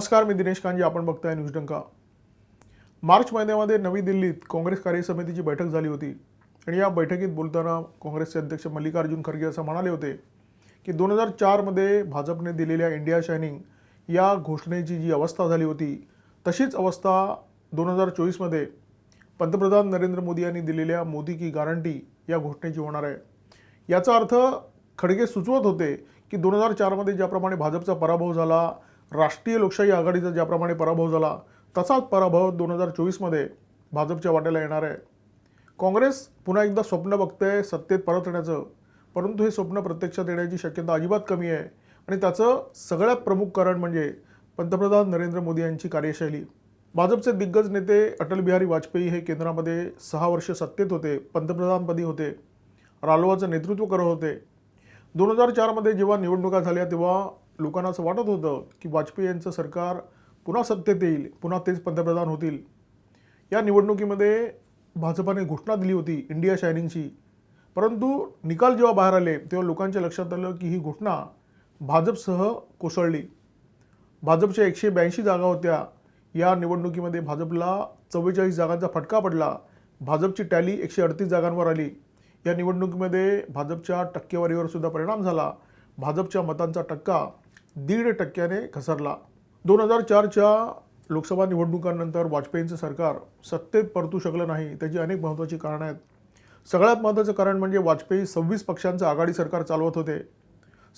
नमस्कार मी दिनेश कांजी आपण बघताय न्यूज डंका. मार्च महिन्यामध्ये नवी दिल्लीत काँग्रेस कार्यसमितीची बैठक झाली होती आणि या बैठकीत बोलताना काँग्रेसचे अध्यक्ष मल्लिकार्जुन खरगे असं म्हणाले होते की दोन हजार चारमध्ये भाजपने दिलेल्या इंडिया शायनिंग या घोषणेची जी अवस्था झाली होती तशीच अवस्था दोन हजार चोवीसमध्ये पंतप्रधान नरेंद्र मोदी यांनी दिलेल्या मोदी की गारंटी या घोषणेची होणार आहे. याचा अर्थ खडगे सुचवत होते की दोन हजार चारमध्ये ज्याप्रमाणे भाजपचा पराभव झाला राष्ट्रीय लोकशाही आघाडीचा ज्याप्रमाणे पराभव झाला तसाच पराभव दोन हजार चोवीसमध्ये भाजपच्या वाट्याला येणार आहे. काँग्रेस पुन्हा एकदा स्वप्न बघते सत्तेत परत येण्याचं. परंतु हे स्वप्न प्रत्यक्षात येण्याची शक्यता अजिबात कमी आहे. आणि त्याचं सगळ्यात प्रमुख कारण म्हणजे पंतप्रधान नरेंद्र मोदी यांची कार्यशैली. भाजपचे दिग्गज नेते अटल बिहारी वाजपेयी हे केंद्रामध्ये सहा वर्ष सत्तेत होते पंतप्रधानपदी होते. रालोआचं नेतृत्व करत होते. दोन हजार चारमध्ये जेव्हा निवडणुका झाल्या तेव्हा लोकांना असं वाटत होतं की वाजपेयी यांचं सरकार पुन्हा सत्तेत येईल पुन्हा तेच पंतप्रधान होतील. या निवडणुकीमध्ये भाजपाने घोषणा दिली होती इंडिया शायनिंगची. परंतु निकाल जेव्हा बाहेर आले तेव्हा लोकांच्या लक्षात आलं की ही घोषणा भाजपसह कोसळली. भाजपच्या एकशे ब्याऐंशी जागा होत्या. या निवडणुकीमध्ये भाजपला चव्वेचाळीस जागांचा फटका पडला. भाजपची टॅली एकशे अडतीस जागांवर आली. या निवडणुकीमध्ये भाजपच्या टक्केवारीवर सुद्धा परिणाम झाला. भाजपच्या मतांचा टक्का दीड टक्क्याने घसरला. दोन हजार चारच्या लोकसभा निवडणुकांनंतर वाजपेयींचं सरकार सत्तेत परतू शकलं नाही त्याची अनेक महत्त्वाची कारणं आहेत. सगळ्यात महत्त्वाचं कारण म्हणजे वाजपेयी सव्वीस पक्षांचं आघाडी सरकार चालवत होते.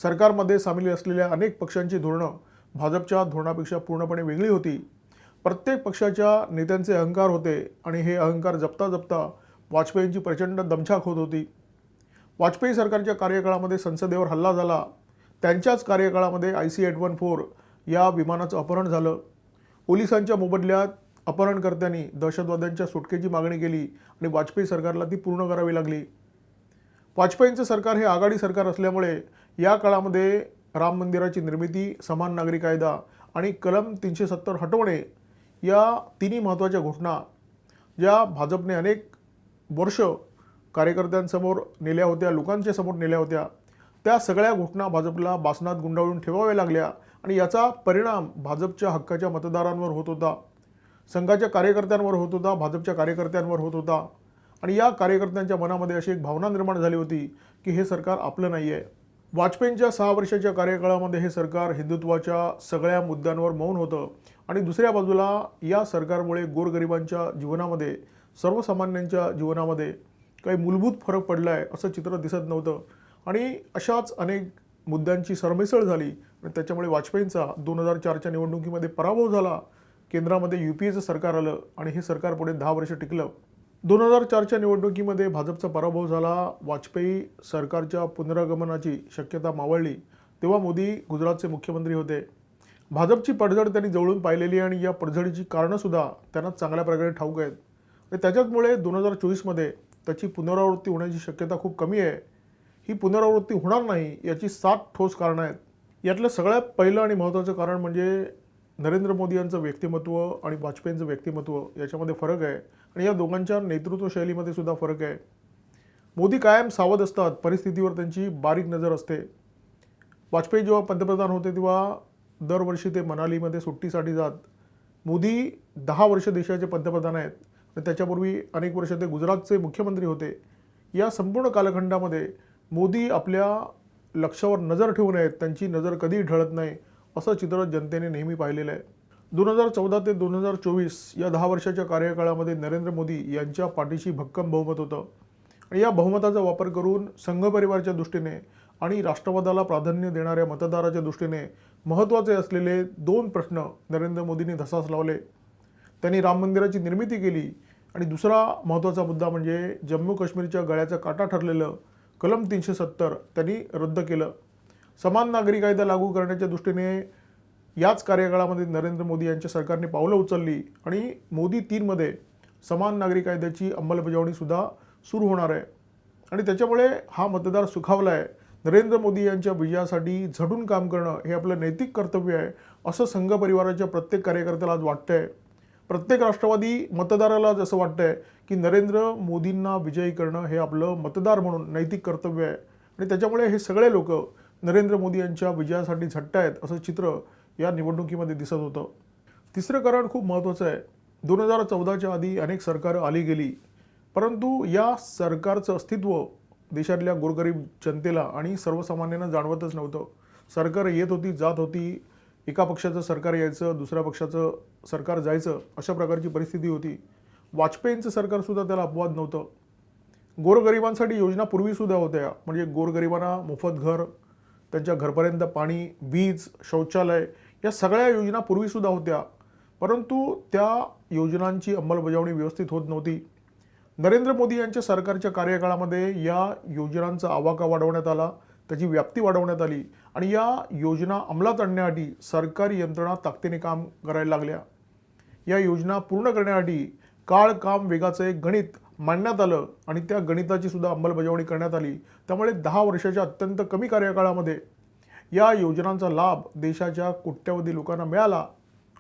सरकारमध्ये सामील असलेल्या अनेक पक्षांची धोरणं भाजपच्या धोरणापेक्षा पूर्णपणे वेगळी होती. प्रत्येक पक्षाच्या नेत्यांचे अहंकार होते आणि हे अहंकार जपता जपता वाजपेयींची प्रचंड दमछाक होत होती. वाजपेयी सरकारच्या कार्यकाळामध्ये संसदेवर हल्ला झाला. त्यांच्याच कार्यकाळामध्ये I C eight one four या विमानाचं अपहरण झालं. पोलिसांच्या मोबदल्यात अपहरणकर्त्यांनी दहशतवाद्यांच्या सुटकेची मागणी केली आणि वाजपेयी सरकारला ती पूर्ण करावी लागली. वाजपेयींचं सरकार हे आघाडी सरकार असल्यामुळे या काळामध्ये राम मंदिराची निर्मिती समान नागरी कायदा आणि कलम तीनशे सत्तर हटवणे या तिन्ही महत्त्वाच्या घोषणा ज्या भाजपने अनेक वर्ष कार्यकर्त्यांसमोर नेल्या होत्या लोकांच्या समोर नेल्या होत्या त्या सगळ्या घटना भाजपला बासनात गुंडाळून ठेवाव्या लागल्या आणि याचा परिणाम भाजपच्या हक्काच्या मतदारांवर होत होता. संघाच्या कार्यकर्त्यांवर होत होता भाजपच्या कार्यकर्त्यांवर होत होता. आणि या कार्यकर्त्यांच्या मनामध्ये अशी एक भावना निर्माण झाली होती की हे सरकार आपलं नाही आहे वाजपेयींच्या सहा वर्षाच्या कार्यकाळामध्ये हे सरकार हिंदुत्वाच्या सगळ्या मुद्द्यांवर मौन होतं आणि दुसऱ्या बाजूला या सरकारमुळे गोरगरिबांच्या जीवनामध्ये सर्वसामान्यांच्या जीवनामध्ये काही मूलभूत फरक पडला आहे असं चित्र दिसत नव्हतं. आणि अशाच अनेक मुद्द्यांची सरमिसळ झाली आणि त्याच्यामुळे वाजपेयींचा दोन हजार चारच्या निवडणुकीमध्ये पराभव झाला. केंद्रामध्ये यू पी एचं सरकार आलं आणि हे सरकार पुढे दहा वर्ष टिकलं. दोन हजार चारच्या निवडणुकीमध्ये भाजपचा पराभव झाला. वाजपेयी सरकारच्या पुनरागमनाची शक्यता मावळली. तेव्हा मोदी गुजरातचे मुख्यमंत्री होते. भाजपची पडझड त्यांनी जवळून पाहिलेली आणि या पडझडीची कारणंसुद्धा त्यांना चांगल्या प्रकारे ठाऊक आहेत. आणि त्याच्याचमुळे दोन हजार चोवीसमध्ये त्याची पुनरावृत्ती होण्याची शक्यता खूप कमी आहे. ही पुनरावृत्ती होणार नाही याची सात ठोस कारणं आहेत. यातलं सगळ्यात पहिलं आणि महत्त्वाचं कारण म्हणजे नरेंद्र मोदी यांचं व्यक्तिमत्व आणि वाजपेयींचं व्यक्तिमत्व याच्यामध्ये फरक आहे. आणि या दोघांच्या नेतृत्व शैलीमध्ये सुद्धा फरक आहे. मोदी कायम सावध असतात परिस्थितीवर त्यांची बारीक नजर असते. वाजपेयी जेव्हा पंतप्रधान होते तेव्हा दरवर्षी ते मनालीमध्ये सुट्टीसाठी जात. मोदी दहा वर्ष देशाचे पंतप्रधान आहेत आणि त्याच्यापूर्वी अनेक वर्ष ते गुजरातचे मुख्यमंत्री होते. या संपूर्ण कालखंडामध्ये मोदी आपल्या लक्षावर नजर ठेवून आहेत त्यांची नजर कधीही ढळत नाही असं चित्र जनतेने नेहमी पाहिलेलं आहे. दोन हजार चौदा ते दोन हजार चोवीस या दहा वर्षाच्या कार्यकाळामध्ये नरेंद्र मोदी यांच्या पाठीशी भक्कम बहुमत होतं. आणि या बहुमताचा वापर करून संघ परिवारच्या दृष्टीने आणि राष्ट्रवादाला प्राधान्य देणाऱ्या मतदाराच्या दृष्टीने महत्त्वाचे असलेले दोन प्रश्न नरेंद्र मोदींनी धसास लावले. त्यांनी राम मंदिराची निर्मिती केली आणि दुसरा महत्त्वाचा मुद्दा म्हणजे जम्मू काश्मीरच्या गळ्याचा काटा ठरलेलं कलम तीनशे सत्तर त्यांनी रद्द केलं. समान नागरी कायदा लागू करण्याच्या दृष्टीने याच कार्यकाळामध्ये नरेंद्र मोदी यांच्या सरकारने पावलं उचलली आणि मोदी तीनमध्ये समान नागरी कायद्याची अंमलबजावणीसुद्धा सुरू होणार आहे. आणि त्याच्यामुळे हा मतदार सुखावला आहे नरेंद्र मोदी यांच्या विजयासाठी झटून काम करणं हे आपलं नैतिक कर्तव्य आहे असं संघ परिवाराच्या प्रत्येक कार्यकर्त्याला आज वाटतं आहे प्रत्येक राष्ट्रवादी मतदाराला जसं वाटतंय की नरेंद्र मोदींना विजयी करणं हे आपलं मतदार म्हणून नैतिक कर्तव्य आहे. आणि त्याच्यामुळे हे सगळे लोक नरेंद्र मोदी यांच्या विजयासाठी झटत आहेत असं चित्र या निवडणुकीमध्ये दिसत होतं. तिसरं कारण खूप महत्त्वाचं आहे. दोन हजार चौदाच्या आधी अनेक सरकारं आली गेली. परंतु या सरकारचं अस्तित्व देशातल्या गोरगरीब जनतेला आणि सर्वसामान्यांना जाणवतच नव्हतं. सरकार येत होती जात होती एका पक्षाचं सरकार यायचं दुसऱ्या पक्षाचं सरकार जायचं अशा प्रकारची परिस्थिती होती. वाजपेयींचं सरकारसुद्धा त्याला अपवाद नव्हतं. गोरगरिबांसाठी योजना पूर्वीसुद्धा होत्या. म्हणजे गोरगरिबांना मोफत घर त्यांच्या घरपर्यंत पाणी वीज शौचालय या सगळ्या योजना पूर्वीसुद्धा होत्या. परंतु त्या योजनांची अंमलबजावणी व्यवस्थित होत नव्हती. नरेंद्र मोदी यांच्या सरकारच्या कार्यकाळामध्ये या योजनांचा आवाका वाढवण्यात आला. त्याची व्याप्ती वाढवण्यात आली. आणि या योजना अंमलात आणण्यासाठी सरकारी यंत्रणा ताकदीने काम करायला लागल्या. या योजना पूर्ण करण्यासाठी काळ काम वेगाचं एक गणित मांडण्यात आलं आणि त्या गणिताची सुद्धा अंमलबजावणी करण्यात आली. त्यामुळे दहा वर्षाच्या अत्यंत कमी कार्यकाळामध्ये या योजनांचा लाभ देशाच्या कोट्यावधी लोकांना मिळाला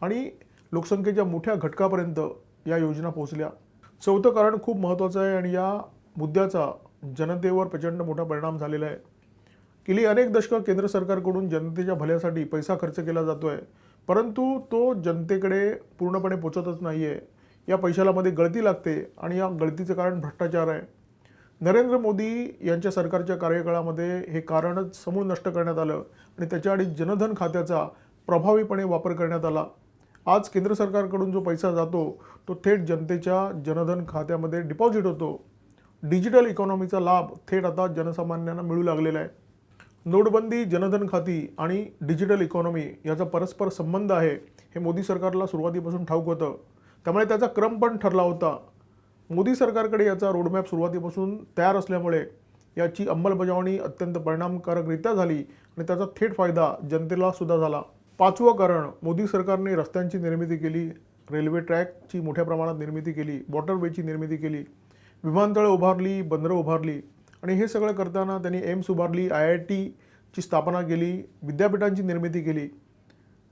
आणि लोकसंख्येच्या मोठ्या घटकापर्यंत या योजना पोहोचल्या. चौथं कारण खूप महत्त्वाचं आहे आणि या मुद्द्याचा जनतेवर प्रचंड मोठा परिणाम झालेला आहे. गेली अनेक दशकं केंद्र सरकारकडून जनतेच्या भल्यासाठी पैसा खर्च केला जातो आहे परंतु तो जनतेकडे पूर्णपणे पोचतच नाही आहे या पैशाला मध्ये गळती लागते आणि या गळतीचं कारण भ्रष्टाचार आहे. नरेंद्र मोदी यांच्या सरकारच्या कार्यकाळामध्ये हे कारणच समूळ नष्ट करण्यात आलं आणि त्याच्या आणि जनधन खात्याचा प्रभावीपणे वापर करण्यात आला. आज केंद्र सरकारकडून जो पैसा जातो तो थेट जनतेच्या जनधन खात्यामध्ये डिपॉझिट होतो. डिजिटल इकॉनॉमीचा लाभ थेट आता जनसामान्यांना मिळू लागलेला आहे. नोटबंदी जनधन खाती आणि डिजिटल इकॉनॉमी याचा परस्पर संबंध आहे हे मोदी सरकारला सुरुवातीपासून ठाऊक होतं. त्यामुळे त्याचा क्रम पण ठरला होता. मोदी सरकारकडे याचा रोडमॅप सुरुवातीपासून तयार असल्यामुळे याची अंमलबजावणी अत्यंत परिणामकारकरित्या झाली आणि त्याचा थेट फायदा जनतेला सुद्धा झाला. पाचवं कारण मोदी सरकारने रस्त्यांची निर्मिती केली रेल्वे ट्रॅकची मोठ्या प्रमाणात निर्मिती केली वॉटरवेची निर्मिती केली विमानतळं उभारली बंदरं उभारली. आणि हे सगळं करताना त्यांनी एम्स उभारली आय आय टीची स्थापना केली विद्यापीठांची निर्मिती केली.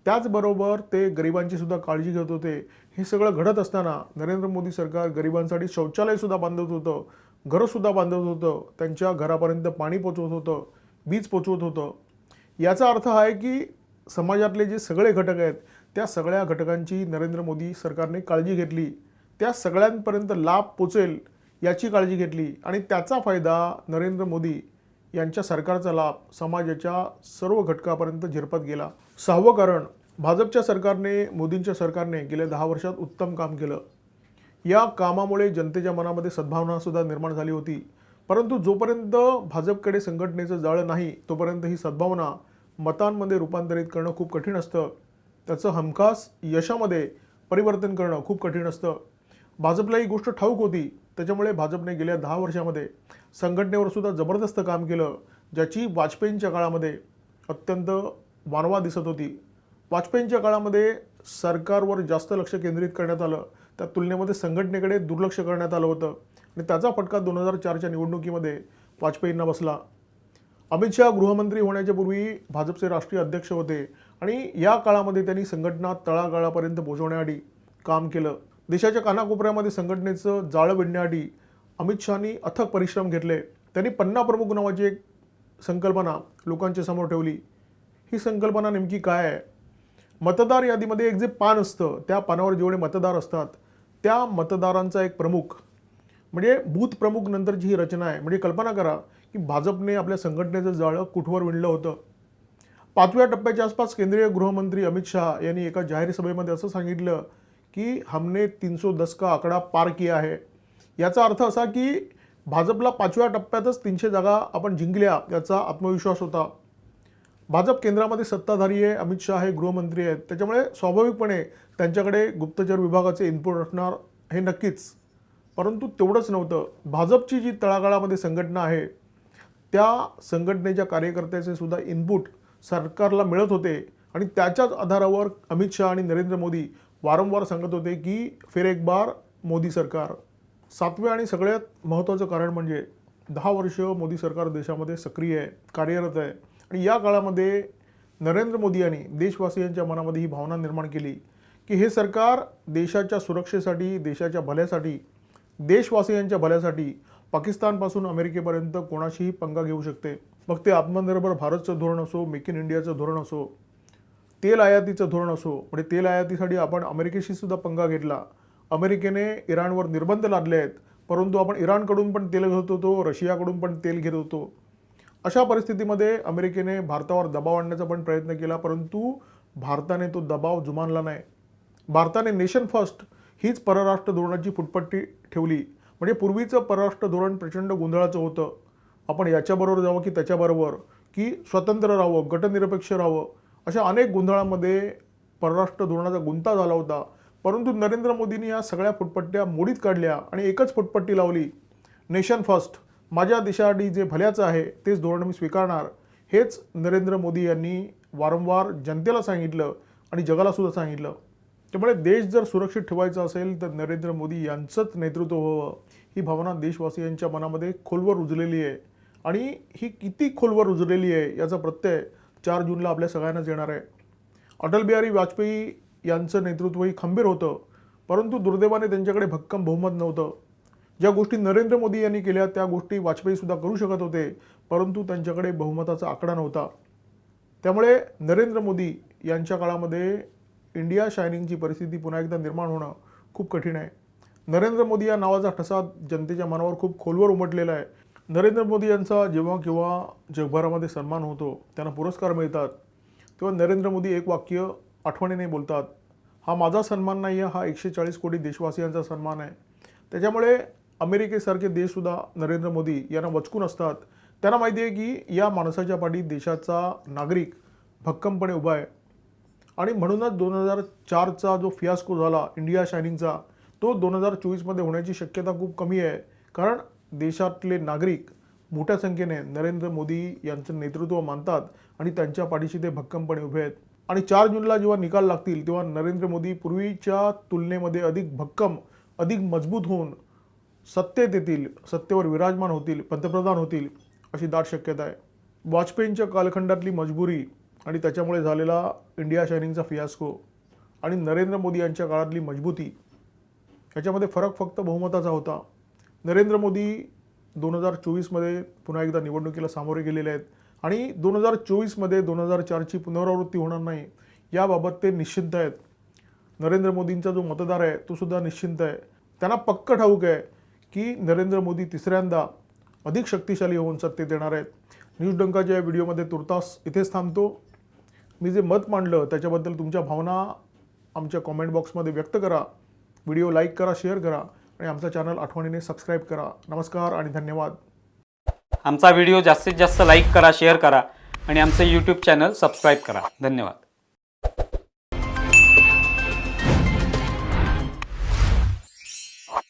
त्याचबरोबर ते गरिबांची सुद्धा काळजी घेत होते. हे सगळं घडत असताना नरेंद्र मोदी सरकार गरिबांसाठी शौचालयसुद्धा बांधत होतं घरंसुद्धा बांधत होतं त्यांच्या घरापर्यंत पाणी पोचवत होतं वीज पोचवत होतं. याचा अर्थ हा आहे की समाजातले जे सगळे घटक आहेत त्या सगळ्या घटकांची नरेंद्र मोदी सरकारने काळजी घेतली. त्या सगळ्यांपर्यंत लाभ पोचेल याची काळजी घेतली आणि त्याचा फायदा नरेंद्र मोदी यांच्या सरकारचा लाभ समाजाच्या सर्व घटकापर्यंत झिरपत गेला. सहावं कारण भाजपच्या सरकारने मोदींच्या सरकारने गेल्या दहा वर्षात उत्तम काम केलं. या कामामुळे जनतेच्या मनामध्ये सद्भावनासुद्धा निर्माण झाली होती. परंतु जोपर्यंत भाजपकडे संघटनेचं जाळं नाही तोपर्यंत ही सद्भावना मतांमध्ये रूपांतरित करणं खूप कठीण असतं. त्याचं हमखास यशामध्ये परिवर्तन करणं खूप कठीण असतं. भाजपला ही गोष्ट ठाऊक होती त्याच्यामुळे भाजपने गेल्या दहा वर्षामध्ये संघटनेवर सुद्धा जबरदस्त काम केलं ज्याची वाजपेयींच्या काळामध्ये अत्यंत वानवा दिसत होती. वाजपेयींच्या काळामध्ये सरकारवर जास्त लक्ष केंद्रित करण्यात आलं. त्या तुलनेमध्ये संघटनेकडे दुर्लक्ष करण्यात आलं होतं. आणि त्याचा फटका दोन हजार चारच्या निवडणुकीमध्ये वाजपेयींना बसला. अमित शहा गृहमंत्री होण्याच्या पूर्वी भाजपचे राष्ट्रीय अध्यक्ष होते आणि या काळामध्ये त्यांनी संघटना तळागाळापर्यंत पोहोचवण्यासाठी काम केलं. देशाच्या कानाकोपऱ्यामध्ये संघटनेचं जाळं विणण्यासाठी अमित शहानी अथक परिश्रम घेतले. त्यांनी पन्ना प्रमुख नावाची एक संकल्पना लोकांच्या समोर ठेवली. ही संकल्पना नेमकी काय आहे? मतदार यादीमध्ये एक जे पान असतं त्या पानावर जेवढे मतदार असतात त्या मतदारांचा एक प्रमुख म्हणजे बूथ प्रमुख नंतरची ही रचना आहे. म्हणजे कल्पना करा की भाजपने आपल्या संघटनेचं जाळं कुठवर विणलं होतं? पाचव्या टप्प्याच्या आसपास केंद्रीय गृहमंत्री अमित शहा यांनी एका जाहीर सभेमध्ये असं सांगितलं की हमने तीन सौ दस का आकडा पार किया है. याचा अर्थ असा की भाजपला पाचव्या टप्प्यातच तीनशे जागा आपण जिंकल्या याचा आत्मविश्वास होता. भाजप केंद्रामध्ये सत्ताधारी आहे अमित शहा हे गृहमंत्री आहेत. त्याच्यामुळे स्वाभाविकपणे त्यांच्याकडे गुप्तचर विभागाचे इनपुट असणार हे नक्कीच. परंतु तेवढंच नव्हतं. भाजपची जी तळागाळामध्ये संघटना आहे त्या संघटनेच्या कार्यकर्त्याचे सुद्धा इनपुट सरकारला मिळत होते आणि त्याच्याच आधारावर अमित शहा आणि नरेंद्र मोदी वारंवार सांगत होते की फिर एक बार मोदी सरकार. सातवे आणि सगळ्यात महत्त्वाचं कारण म्हणजे दहा वर्ष मोदी सरकार देशामध्ये सक्रिय आहे कार्यरत आहे. आणि या काळामध्ये नरेंद्र मोदी यांनी देशवासियांच्या मनामध्ये ही भावना निर्माण केली की हे सरकार देशाच्या सुरक्षेसाठी देशाच्या भल्यासाठी देशवासियांच्या भल्यासाठी पाकिस्तानपासून अमेरिकेपर्यंत कोणाशीही पंगा घेऊ शकते. मग ते आत्मनिर्भर भारतचं धोरण असो मेक इन इंडियाचं धोरण असो तेल आयातीचं धोरण असो म्हणजे तेल आयातीसाठी आपण अमेरिकेशी सुद्धा पंगा घेतला. अमेरिकेने इराणवर निर्बंध लादले आहेत. परंतु आपण इराणकडून पण तेल घेत होतो रशियाकडून पण तेल घेत होतो. अशा परिस्थितीमध्ये अमेरिकेने भारतावर दबाव आणण्याचा पण प्रयत्न केला परंतु भारताने तो दबाव जुमानला नाही. भारताने नेशन फर्स्ट हीच परराष्ट्र धोरणाची फुटपट्टी ठेवली. म्हणजे पूर्वीचं परराष्ट्र धोरण प्रचंड गोंधळाचं होतं. आपण याच्याबरोबर जावं की त्याच्याबरोबर की स्वतंत्र राहावं गटनिरपेक्ष राहावं. अशा अनेक गोंधळामध्ये परराष्ट्र धोरणाचा गुंता झाला होता. परंतु नरेंद्र मोदींनी या सगळ्या फुटपट्ट्या मोडीत काढल्या आणि एकच फुटपट्टी लावली. नेशन फर्स्ट माझ्या देशासाठी जे भल्याचं आहे तेच धोरण मी स्वीकारणार. हेच नरेंद्र मोदी यांनी वारंवार जनतेला सांगितलं आणि जगाला सुद्धा सांगितलं. त्यामुळे देश जर सुरक्षित ठेवायचा असेल तर नरेंद्र मोदी यांचंच नेतृत्व व्हावं. ही भावना देशवासियांच्या मनामध्ये खोलवर रुजलेली आहे. आणि ही किती खोलवर रुजलेली आहे याचा प्रत्यय चार जूनला आपल्या सगळ्यांनाच येणार आहे. अटल बिहारी वाजपेयी यांचं नेतृत्वही खंबीर होतं परंतु दुर्दैवाने त्यांच्याकडे भक्कम बहुमत नव्हतं. ज्या गोष्टी नरेंद्र मोदी यांनी केल्या त्या गोष्टी वाजपेयीसुद्धा करू शकत होते परंतु त्यांच्याकडे बहुमताचा आकडा नव्हता. त्यामुळे नरेंद्र मोदी यांच्या काळामध्ये इंडिया शायनिंगची परिस्थिती पुन्हा एकदा निर्माण होणं खूप कठीण आहे. नरेंद्र मोदी या नावाचा ठसा जनतेच्या मनावर खूप खोलवर उमटलेला आहे. नरेंद्र मोदी यांचा जेव्हा किंवा जगभरामध्ये सन्मान होतो त्यांना पुरस्कार मिळतात. तेव्हा नरेंद्र मोदी एक वाक्य आठवणीने बोलतात हा माझा सन्मान नाही आहे हा एकशे चाळीस कोटी देशवासियांचा सन्मान आहे. त्याच्यामुळे अमेरिकेसारखे देशसुद्धा नरेंद्र मोदी यांना वचकून असतात. त्यांना माहिती आहे की या माणसाच्या पाठी देशाचा नागरिक भक्कमपणे उभा आहे. आणि म्हणूनच दोन हजार चारचा जो फियास्को झाला इंडिया शायनिंगचा तो दोन हजार चोवीसमध्ये होण्याची शक्यता खूप कमी आहे. कारण देशातले नागरिक मोठ्या संख्येने नरेंद्र मोदी यांचं नेतृत्व मानतात आणि त्यांच्या पाठीशी ते भक्कमपणे उभे आहेत. आणि चार जूनला जेव्हा निकाल लागतील तेव्हा नरेंद्र मोदी पूर्वीच्या तुलनेमध्ये अधिक भक्कम अधिक मजबूत होऊन सत्तेत येतील सत्तेवर विराजमान होतील पंतप्रधान होतील अशी दाट शक्यता आहे. वाजपेयींच्या कालखंडातली मजबुरी आणि त्याच्यामुळे झालेला इंडिया शायनिंगचा फियास्को आणि नरेंद्र मोदी यांच्या काळातली मजबूती याच्यामध्ये फरक फक्त बहुमताचा होता. नरेंद्र मोदी दोन हजार चोवीसमध्ये पुन्हा एकदा निवडणुकीला सामोरे गेलेले आहेत. आणि दोन हजार चोवीसमध्ये दोन हजार चारची पुनरावृत्ती होणार नाही याबाबत ते निश्चिंत आहेत. नरेंद्र मोदींचा जो मतदार आहे तो सुद्धा निश्चिंत आहे. त्यांना पक्क ठाऊक आहे की नरेंद्र मोदी तिसऱ्यांदा अधिक शक्तिशाली होऊन सत्तेत येणार आहेत. न्यूज डंकाच्या या व्हिडिओमध्ये तुर्तास इथेच थांबतो. मी जे मत मांडलं त्याच्याबद्दल तुमच्या भावना आमच्या कॉमेंट बॉक्समध्ये व्यक्त करा. व्हिडिओ लाईक करा शेअर करा. आणि आमचा चॅनल आठवणीने सबस्क्राईब करा. नमस्कार आणि धन्यवाद. आमचा व्हिडिओ जास्तीत जास्त लाईक करा शेअर करा आणि आमचं यूट्यूब चॅनल सबस्क्राईब करा. धन्यवाद.